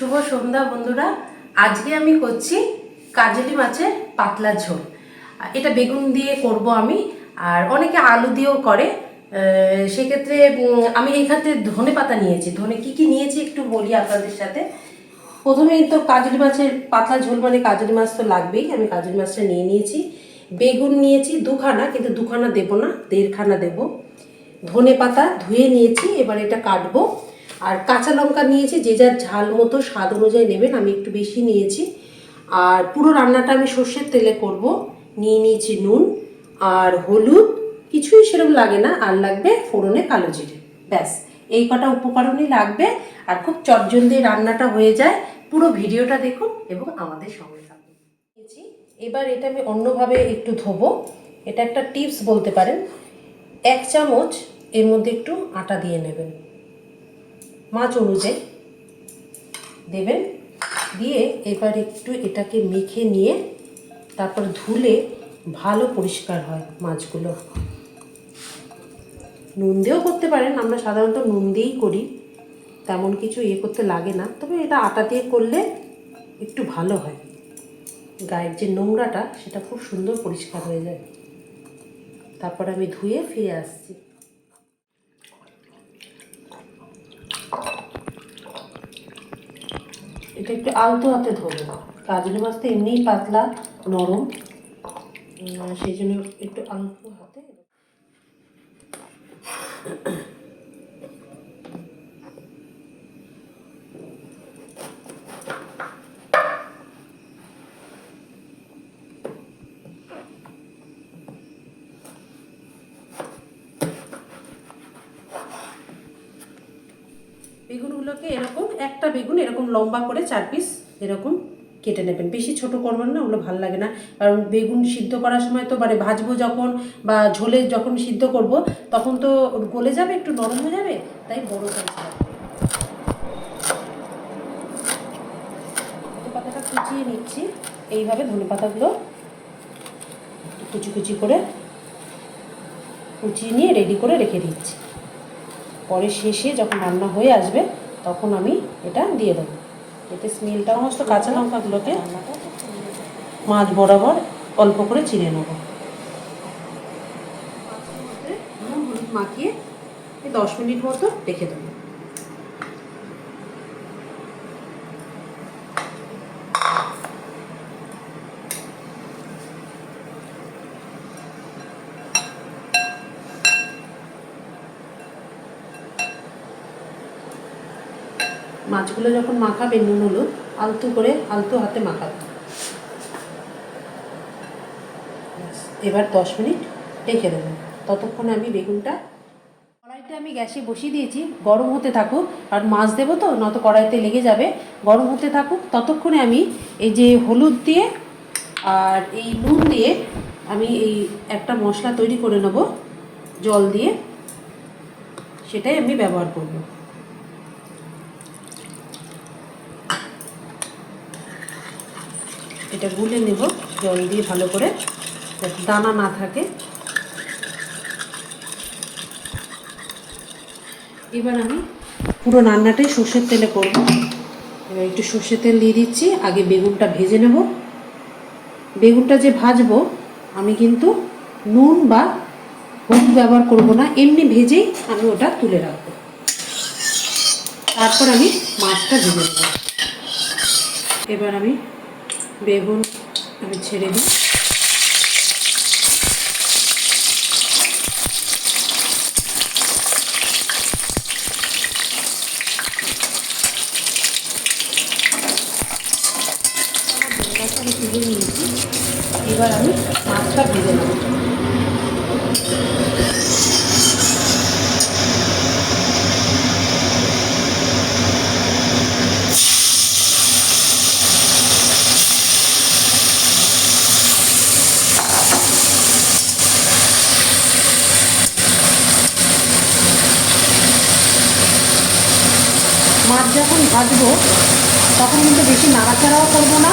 শুভ সন্ধ্যা বন্ধুরা। আজকে আমি করছি কাজলি মাছের পাতলা ঝোল। এটা বেগুন দিয়ে করব আমি, আর অনেকে আলু দিয়েও করে। সেক্ষেত্রে আমি ক্ষেত্রে ধনে পাতা নিয়েছি। ধনে কি কি নিয়েছি একটু বলি আপনাদের সাথে। প্রথমেই তো কাজলি মাছের পাতলা ঝোল মানে কাজলি মাছ তো লাগবেই। আমি কাজলি মাছটা নিয়ে নিয়েছি। বেগুন নিয়েছি দুখানা, কিন্তু দুখানা দেবো না, দেড়খানা দেবো। ধনে পাতা ধুয়ে নিয়েছি, এবার এটা কাটবো। আর কাঁচা লঙ্কা নিয়েছি, যে যার ঝাল মতো স্বাদ অনুযায়ী নেবেন, আমি একটু বেশি নিয়েছি। আর পুরো রান্নাটা আমি সর্ষের তেলে করব। নিয়ে নিয়েছি নুন আর হলুদ, কিছুই সেরকম লাগে না, আর লাগবে ফোড়নে কালো জিরে। ব্যাস, এই কটা উপকরণই লাগবে। আর খুব চটজলদি রান্নাটা হয়ে যায়। পুরো ভিডিওটা দেখুন এবং আমাদের সঙ্গে থাকুন। এবার এটা আমি অন্যভাবে একটু ধোবো। এটা একটা টিপস বলতে পারেন। এক চামচ এর মধ্যে একটু আটা দিয়ে নেবেন। মাছ অনুযায়ী দেবেন। দিয়ে এবার একটু এটাকে মেখে নিয়ে তারপর ধুলে ভালো পরিষ্কার হয় মাছগুলো। নুন দিয়েও করতে পারেন, আমরা সাধারণত নুন দিয়েই করি। তেমন কিছু ইয়ে করতে লাগে না, তবে এটা আটা দিয়ে করলে একটু ভালো হয়। গায়ের যে নোংরাটা, সেটা খুব সুন্দর পরিষ্কার হয়ে যায়। তারপর আমি ধুয়ে ফিরে আসছি। এটা একটু আলতো হাতে ধরবে। কাজলি মাছ তো এমনিই পাতলা, নরম। সেই জন্য একটু আলতো হাতে। বেগুনগুলোকে এরকম, একটা বেগুন এরকম লম্বা করে চার পিস এরকম কেটে নেবেন। বেশি ছোট করবেন না, ওগুলো ভালো লাগে না। কারণ বেগুন সিদ্ধ করার সময় তো মানে ভাজবো যখন বা ঝোলে যখন সিদ্ধ করব, তখন তো গলে যাবে, একটু নরম হয়ে যাবে, তাই বড় সাইজ পাতাটা কুচিয়ে নিচ্ছি। এইভাবে ধনে পাতাগুলো কুচি কুচি করে কুচিয়ে নিয়ে রেডি করে রেখে দিচ্ছি। পরে শেষে যখন রান্না হয়ে আসবে, তখন আমি এটা দিয়ে দেবো। এতে স্মেলটা সমস্ত কাঁচা লঙ্কাগুলোকে মাছ বরাবর অল্প করে চিড়ে নেব। মাখিয়ে দশ মিনিট মতো রেখে দেবো। মাছগুলো যখন মাখাবে নুন, হলুদ, আলতু করে, আলতু হাতে মাখাবে। এবার দশ মিনিট রেখে দেবেন ততক্ষণে আমি বেগুনটা কড়াইতে আমি গ্যাসে বসিয়ে দিয়েছি, গরম হতে থাকুক, আর মাছ দেবো তো, নয়তো কড়াইতে লেগে যাবে। গরম হতে থাকুক, ততক্ষণে আমি এই যে হলুদ দিয়ে আর এই নুন দিয়ে আমি এই একটা মশলা তৈরি করে নেব, জল দিয়ে। সেটাই আমি ব্যবহার করব। এটা গুলে নেব, জল দিয়ে ভালো করে। যাতে দানা না থাকে। এবার আমি পুরো রান্নাটাই সর্ষের তেলে করব। এবার একটু সর্ষের তেল দিয়ে দিচ্ছি, আগে বেগুনটা ভেজে নেব। বেগুনটা যে ভাজবো, আমি কিন্তু নুন বা হলুদ ব্যবহার করব না, এমনি ভেজেই আমি ওটা তুলে রাখব। তারপর আমি মাছটা ভেজে নেব। এবার আমি বেগুন আমি ছেড়ে দিই। এবার আমি মাছটা ভেজে নেব। যখন ভাজবো, তখন কিন্তু বেশি নাড়াচাড়াও করব না,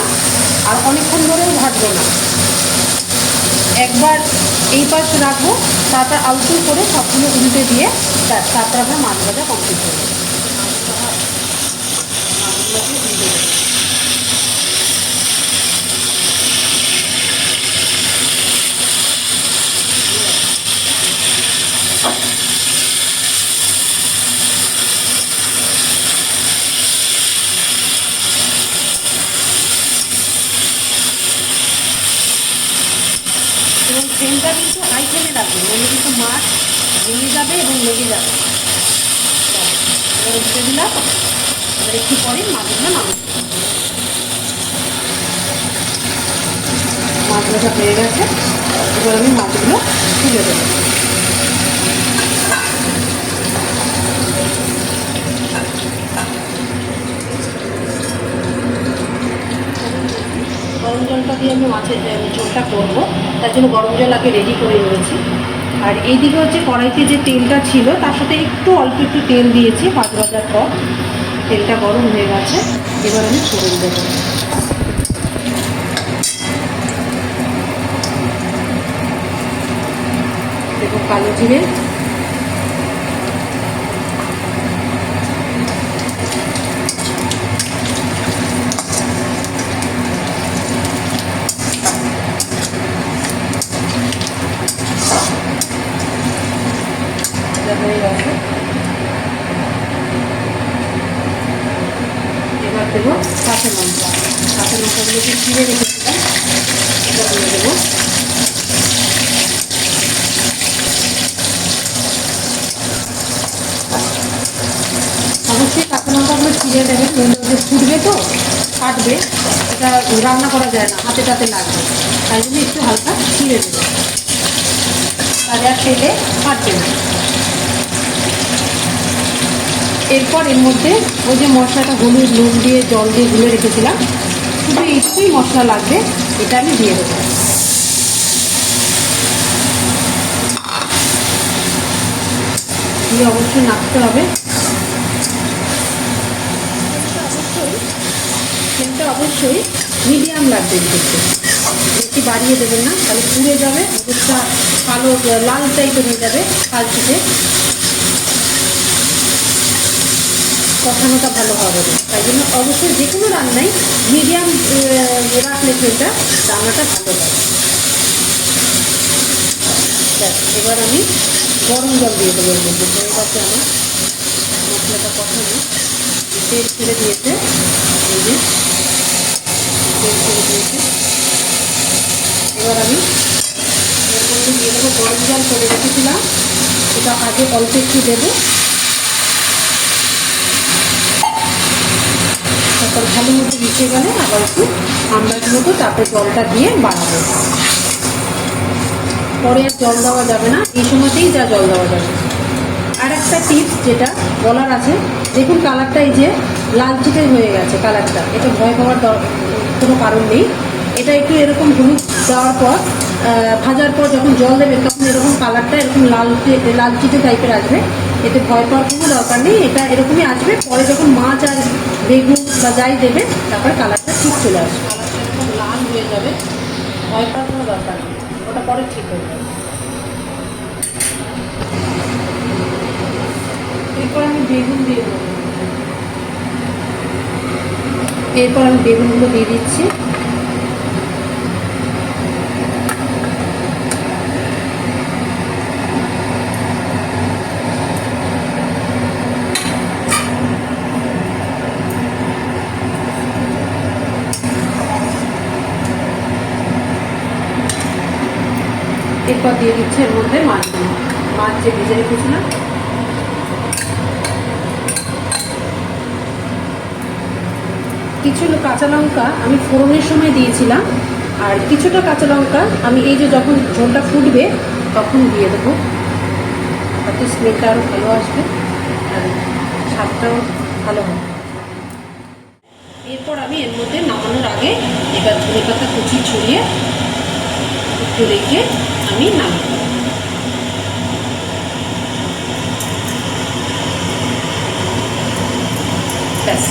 আর অনেকক্ষণ ধরেও ভাজবো না। একবার এই পাশ রাখব, তারপর আলতু করে সবগুলো উল্টে দিয়ে তারপর আমরা মাছ ভাজা কমপ্লিট করব। ফ্লেমটা কিন্তু হাই ফ্লেমে রাখবে নইলে কিন্তু মাছ ভেঙে যাবে এবং লেগে যাবে। উঠে দিলাম। এবার একটু পরে মাছগুলো মাংস মাছ ভাজা হয়ে গেছে। এবার আমি মাছগুলো তুলে দেবো। গরম জলটা দিয়ে আমি মাছের ঝোলটা করব। তার জন্য গরম জল আগে রেডি করে নিয়েছি। আর এইদিকে হচ্ছে কড়াইতে যে তেলটা ছিল, তার সাথে একটু অল্প একটু তেল দিয়েছি মাছ ভাজার পর তেলটা গরম হয়ে গেছে, এবার আমি ফোড়ন দেবো। দেখো কালো জিরে। ভাজা হয়ে গেছে। এবার দেবো কাঁচা লঙ্কা। কাঁচা লঙ্কাগুলোকে চিড়ে রেখেছিলাম, এটা দিয়ে দেবো। অবশ্যই কাঁচা লঙ্কাগুলো চিড়ে দেবেন ওদের ফুটবে তো, ফাটবে, এটা রান্না করা যায় না, হাতে টাতে লাগবে। তাই জন্য একটু হালকা চিড়ে দেবে। তাহলে আর তেলে ফাটবে না। এরপর এর মধ্যে ওই যে মশলাটা হলুদ, নুন দিয়ে, জল দিয়ে গুলে রেখেছিলাম। শুধু এইটুকুই মশলা লাগবে, এটা আমি দিয়ে দেবো। দিয়ে অবশ্যই নাড়তে হবে। তেলটা অবশ্যই মিডিয়াম লাগবে কিন্তু বেশি বাড়িয়ে দেবেন না, তাহলে পুড়ে যাবে কালো, লাল টাইপের হয়ে যাবে কালচিতে কষানোটা ভালো হবে না। তাই জন্য অবশ্যই যে কোনো রান্নাই মিডিয়াম রাখলে ফ্লেমটা রান্নাটা ভালো হবে এবার আমি গরম জল দিয়ে দেবো এর আমার মশলাটা কষানো তেল ছেড়ে দিয়েছে। এই যে তেল ছেড়ে দিয়েছে। এবার আমি এর মধ্যে দিয়ে দেবো গরম জল করে রেখেছিলাম। এটা আগে অল্প একটু দেবো তারপর ভালো মতো মিশে গেলে আবার একটু আন্দাজ মতো তারপরে জলটা দিয়ে বাড়াবো পরে আর জল দেওয়া যাবে না, এই সময়তেই যা জল দেওয়া যাবে। আর একটা টিপস যেটা বলার আছে, দেখুন কালারটা এই যে লালচিটে হয়ে গেছে কালারটা এটা ভয় পাওয়ার কোনো কারণ নেই। এটা একটু এরকম হলুদ দেওয়ার পর ভাজার পর যখন জল দেবেন তখন এরকম কালারটা এরকম লালচে, লালচিটে টাইপের আসবে। এতে ভয় পাওয়ার কোনো দরকার নেই, এটা এরকমই আসবে। পরে যখন মাছ আর বেগুন বা যাই দেবে, তারপর কালারটা ঠিক চলে আসবে। কালারটা একদম লাল হয়ে যাবে ভয় পাওয়ার কোনো দরকার নেই ওটা পরে ঠিক হয়ে যাবে এরপর আমি বেগুন দিয়ে দেবো। এরপর আমি বেগুনগুলো দিয়ে দিচ্ছি। এরপর দিয়ে দিচ্ছি এর মধ্যে মাছগুলো মাছ যে ভেজে রেখেছিলাম। কিছু কাঁচা লঙ্কা আমি ফোড়নের সময় দিয়েছিলাম, আর কিছুটা কাঁচা লঙ্কা আমি এই যে যখন ঝোলটা ফুটবে, তখন দিয়ে দেবো। তাতে স্মেলটা আরও ভালো আসবে, আর স্বাদটাও ভালো হবে। এরপর আমি এর মধ্যে নামানোর আগে এবার ধনে পাতা কুচি ছড়িয়ে একটু রেখে আমি নামাবো ব্যাস।